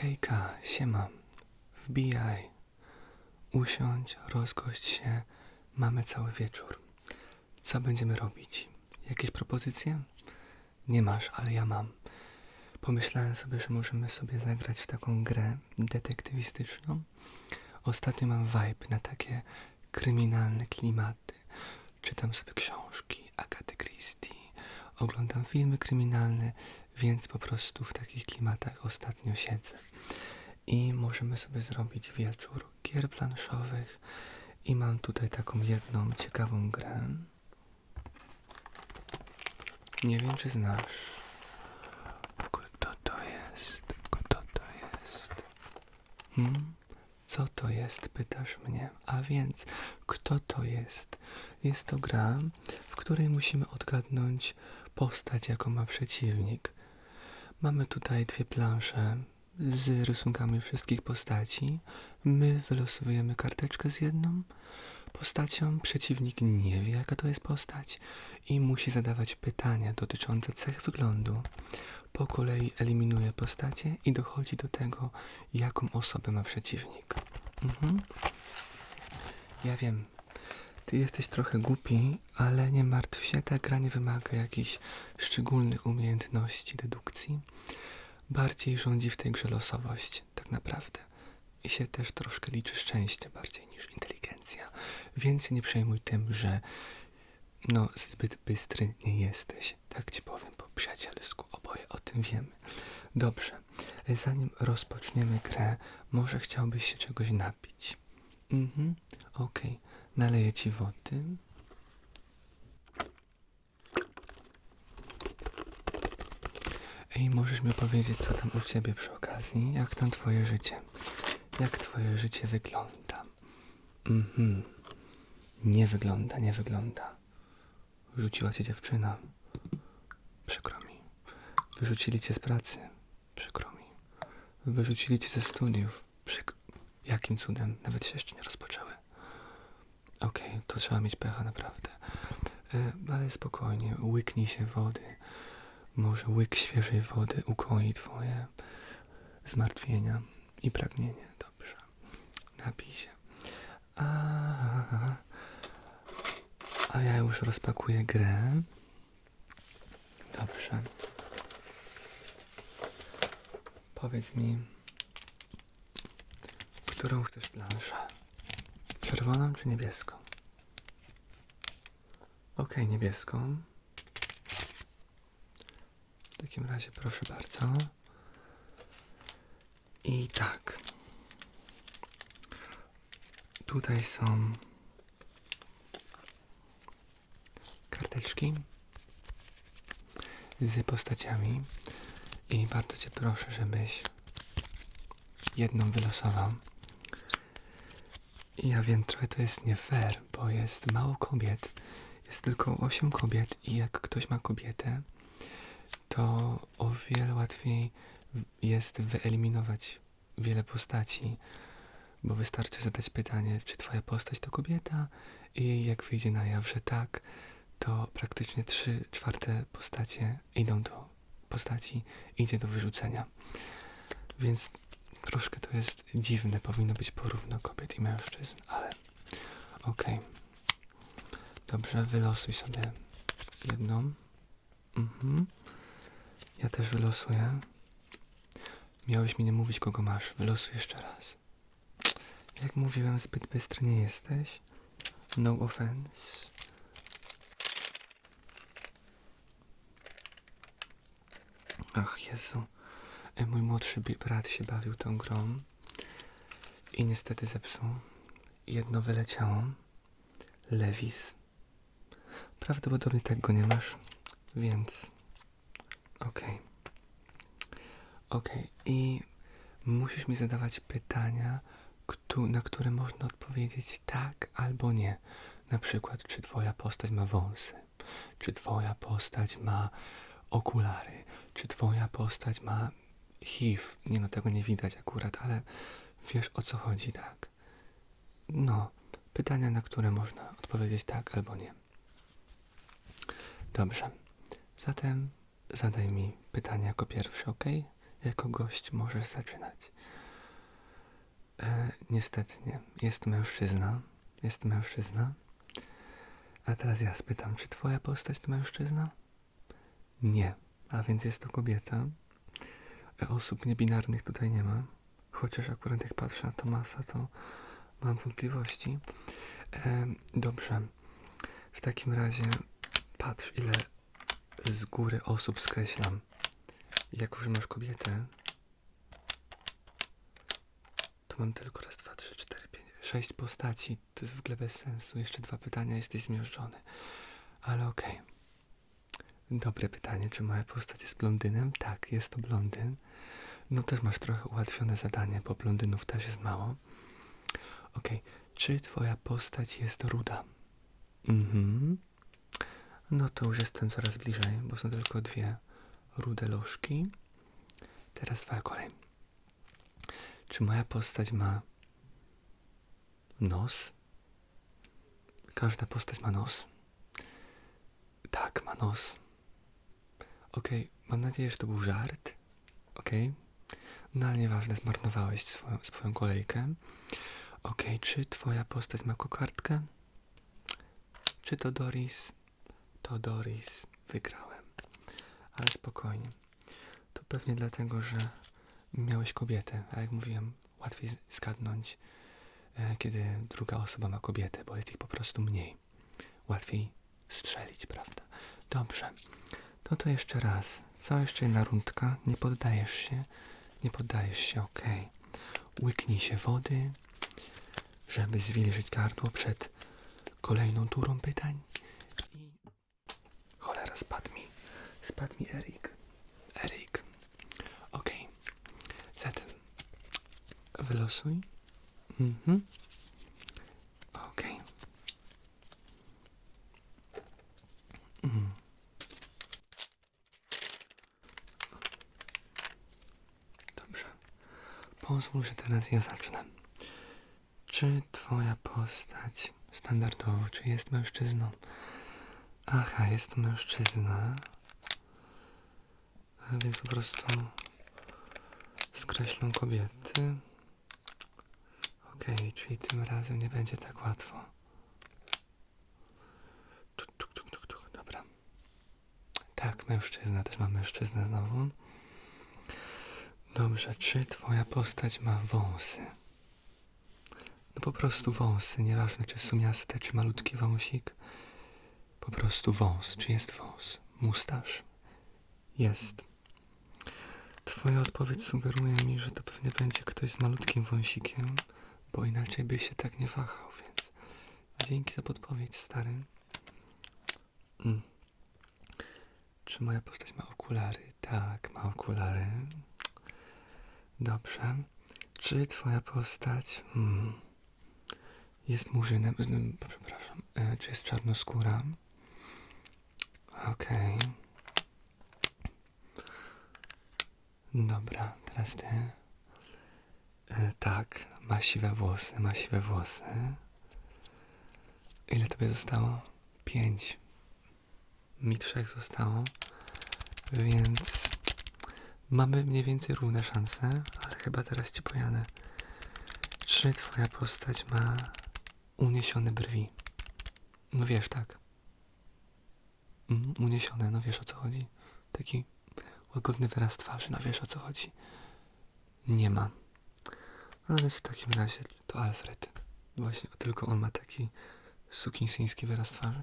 Hejka, siema. Wbijaj. Usiądź, rozgość się. Mamy cały wieczór. Co będziemy robić? Jakieś propozycje? Nie masz, ale ja mam. Pomyślałem sobie, że możemy sobie zagrać w taką grę detektywistyczną. Ostatnio mam vibe na takie kryminalne klimaty. Czytam sobie książki Agaty Christie, oglądam filmy kryminalne, więc po prostu w takich klimatach ostatnio siedzę. I możemy sobie zrobić wieczór gier planszowych. I mam tutaj taką jedną ciekawą grę. Nie wiem, czy znasz. Kto to jest? Kto to jest? Hmm? Co to jest? Pytasz mnie. A więc, kto to jest? Jest to gra, w której musimy odgadnąć postać, jaką ma przeciwnik. Mamy tutaj dwie plansze z rysunkami wszystkich postaci. My wylosowujemy karteczkę z jedną postacią. Przeciwnik nie wie, jaka to jest postać i musi zadawać pytania dotyczące cech wyglądu. Po kolei eliminuje postacie i dochodzi do tego, jaką osobę ma przeciwnik. Mhm. Ja wiem, ty jesteś trochę głupi, ale nie martw się, ta gra nie wymaga jakichś szczególnych umiejętności dedukcji. Bardziej rządzi w tej grze losowość, tak naprawdę. I się też troszkę liczy szczęście bardziej niż inteligencja. Więc nie przejmuj tym, że no zbyt bystry nie jesteś. Tak ci powiem po przyjacielsku. Oboje o tym wiemy. Dobrze. Zanim rozpoczniemy grę, może chciałbyś się czegoś napić. Mhm. Okej. Naleję ci wody. Ej, możesz mi powiedzieć, co tam u ciebie przy okazji? Jak tam twoje życie? Jak twoje życie wygląda? Mhm. Nie wygląda, nie wygląda. Rzuciła cię dziewczyna. Przykro mi. Wyrzucili cię z pracy. Przykro mi. Wyrzucili cię ze studiów. Przykro. Jakim cudem? Nawet się jeszcze nie rozpoczęły. To trzeba mieć pecha naprawdę. E, ale spokojnie, łyknij się wody. Może łyk świeżej wody ukoi twoje zmartwienia i pragnienie. Dobrze. Napij się. A, a ja już rozpakuję grę. Dobrze. Powiedz mi, którą chcesz planszę? Czerwoną czy niebieską? Okej, niebieską. W takim razie proszę bardzo. I tak. Tutaj są karteczki z postaciami i bardzo Cię proszę, żebyś jedną wylosował. Ja wiem, trochę to jest nie fair, bo jest mało kobiet. Jest tylko 8 kobiet i jak ktoś ma kobietę, to o wiele łatwiej jest wyeliminować wiele postaci, bo wystarczy zadać pytanie, czy twoja postać to kobieta i jak wyjdzie na jaw, że tak, to praktycznie 3 czwarte postacie idą do postaci, idzie do wyrzucenia. Więc troszkę to jest dziwne, powinno być porówno kobiet i mężczyzn, ale okej. Dobrze, wylosuj sobie jedną. Mhm. Ja też wylosuję. Miałeś mi nie mówić, kogo masz. Wylosuj jeszcze raz. Jak mówiłem, zbyt bystry nie jesteś. No offense. Ach, Jezu. E, Mój młodszy brat się bawił tą grą i niestety zepsuł. Jedno wyleciało. Lewis. Prawdopodobnie tak go nie masz, więc okej. Okej, i musisz mi zadawać pytania, na które można odpowiedzieć tak albo nie. Na przykład, czy twoja postać ma wąsy? Czy twoja postać ma okulary? Czy twoja postać ma HIV? Nie no, tego nie widać akurat, ale wiesz o co chodzi, tak? No, pytania, na które można odpowiedzieć tak albo nie. Dobrze. Zatem zadaj mi pytanie jako pierwszy, ok? jako gość możesz zaczynać. E, niestety nie. Jest mężczyzna. Jest mężczyzna. A teraz ja spytam, czy twoja postać to mężczyzna? Nie. A więc jest to kobieta. E, Osób niebinarnych tutaj nie ma. Chociaż akurat jak patrzę na Tomasa, to mam wątpliwości. E, dobrze. W takim razie patrz, ile z góry osób skreślam. Jak już masz kobietę, to mam tylko raz, dwa, trzy, cztery, pięć, sześć postaci. To jest w ogóle bez sensu. Jeszcze dwa pytania, jesteś zmiażdżony. Ale okej. Dobre pytanie, czy moja postać jest blondynem? Tak, jest to blondyn. No też masz trochę ułatwione zadanie, bo blondynów też jest mało. Okej, czy twoja postać jest ruda? Mhm. No to już jestem coraz bliżej, bo są tylko dwie rude lożki. Teraz twoja kolej. Czy moja postać ma nos? Każda postać ma nos. Tak, ma nos. Okej, mam nadzieję, że to był żart. Okej. No ale nieważne, zmarnowałeś swoją, swoją kolejkę. Okej, czy twoja postać ma kokardkę? Czy to Doris? To Doris. Wygrałem. Ale spokojnie. To pewnie dlatego, że miałeś kobietę, a jak mówiłem, łatwiej zgadnąć, e, kiedy druga osoba ma kobietę, bo jest ich po prostu mniej. Łatwiej strzelić, prawda? Dobrze. No to jeszcze raz. Co jeszcze jedna rundka? Nie poddajesz się. Nie poddajesz się, okej. Łyknij się wody, żeby zwilżyć gardło przed kolejną turą pytań. I cholera, spadł mi. Spadł mi Erik. Erik. Okej. Zatem wylosuj. Mhm. Okej. Mm. Dobrze. Pozwól, że teraz ja zacznę. Czy twoja postać standardowo, czy jest mężczyzną? Aha, jest mężczyzna. Więc po prostu skreślą kobiety. Okej, czyli tym razem nie będzie tak łatwo. Tuk, tuk, tuk, tuk, tuk. Dobra. Tak, mężczyzna, też mam mężczyznę znowu. Dobrze, czy twoja postać ma wąsy? No po prostu wąsy, nieważne czy sumiaste, czy malutki wąsik. Po prostu wąs, czy jest wąs? Mustaż? Jest. Twoja odpowiedź sugeruje mi, że to pewnie będzie ktoś z malutkim wąsikiem, bo inaczej by się tak nie wahał, więc dzięki za podpowiedź, stary. Mm. Czy moja postać ma okulary? Tak, ma okulary. Dobrze. Czy twoja postać hmm, jest murzynem? Mm, Przepraszam. E, czy jest czarnoskóra? Okej. Dobra, teraz ty. E, tak, ma siwe włosy, ma siwe włosy. Ile tobie zostało? Pięć. Mi trzech zostało. Więc mamy mniej więcej równe szanse, ale chyba teraz ci pojadę. Czy twoja postać ma uniesione brwi? No wiesz, tak. Mm, uniesione, no wiesz o co chodzi. Taki łagodny wyraz twarzy, no wiesz o co chodzi. Nie ma. No więc w takim razie to Alfred. Właśnie, tylko on ma taki sukinsyński wyraz twarzy.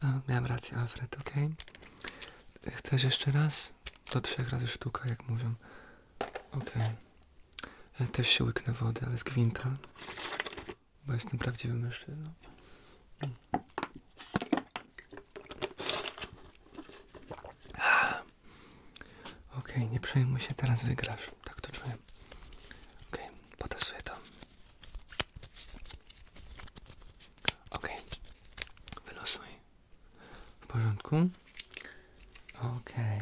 A, miałem rację, Alfred, okej? Chcesz jeszcze raz? Do trzech razy sztuka, jak mówią. Okej. Ja też się łyknę wody, ale z gwinta. Bo jestem prawdziwym mężczyzną. Okej, nie przejmuj się, teraz wygrasz. Tak to czuję. Okej, potasuję to. Okej, wylosuj. W porządku? Okej.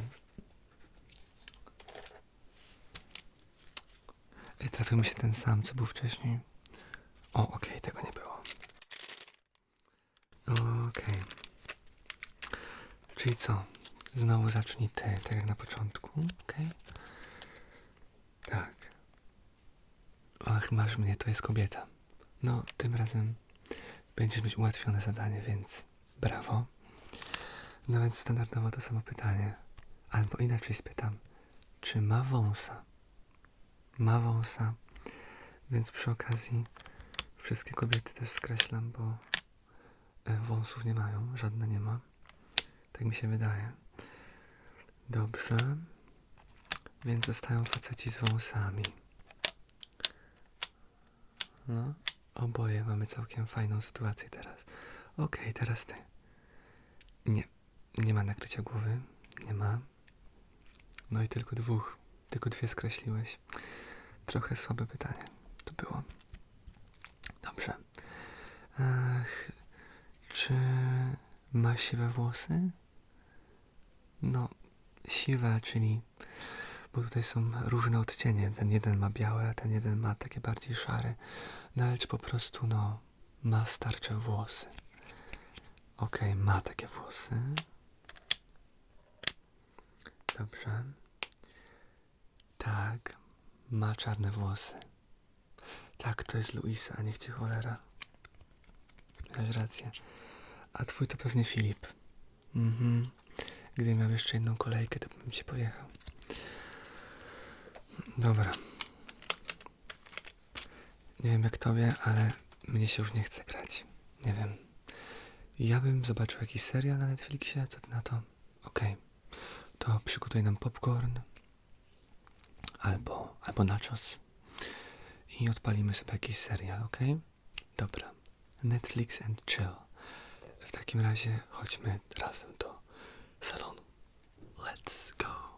Ej, Trafił mi się ten sam, co był wcześniej. O, okej, tego nie było. Okej. Czyli co? Znowu zacznij ty, tak jak na początku, okej? Ach, masz mnie, to jest kobieta. No, tym razem będziesz mieć ułatwione zadanie, więc brawo. No więc standardowo to samo pytanie. Albo inaczej spytam, czy ma wąsa? Ma wąsa. Więc przy okazji wszystkie kobiety też skreślam, bo e, wąsów nie mają, żadne nie ma. Tak mi się wydaje. Dobrze. Więc zostają faceci z wąsami. No, oboje mamy całkiem fajną sytuację teraz. Okej, teraz ty. Nie, nie ma nakrycia głowy. Nie ma. No i tylko dwóch. Tylko dwie skreśliłeś. Trochę słabe pytanie. To było. Dobrze. Ach, czy ma siwe włosy? No, siwe, czyli. Bo tutaj są różne odcienie. Ten jeden ma białe, a ten jeden ma takie bardziej szare. No ale czy po prostu, no, ma starcze włosy? Okej, ma takie włosy. Dobrze. Tak, ma czarne włosy. Tak, to jest Luisa, a niech cię cholera. Miałeś rację. A twój to pewnie Filip. Mhm. Gdy miał jeszcze jedną kolejkę, to bym cię pojechał. Dobra. Nie wiem jak tobie, ale mnie się już nie chce grać. Nie wiem. Ja bym zobaczył jakiś serial na Netflixie, co ty na to? Okej. To przygotuj nam popcorn. Albo, albo nachos. I odpalimy sobie jakiś serial, ok? Dobra. Netflix and chill. W takim razie chodźmy razem do salonu. Let's go.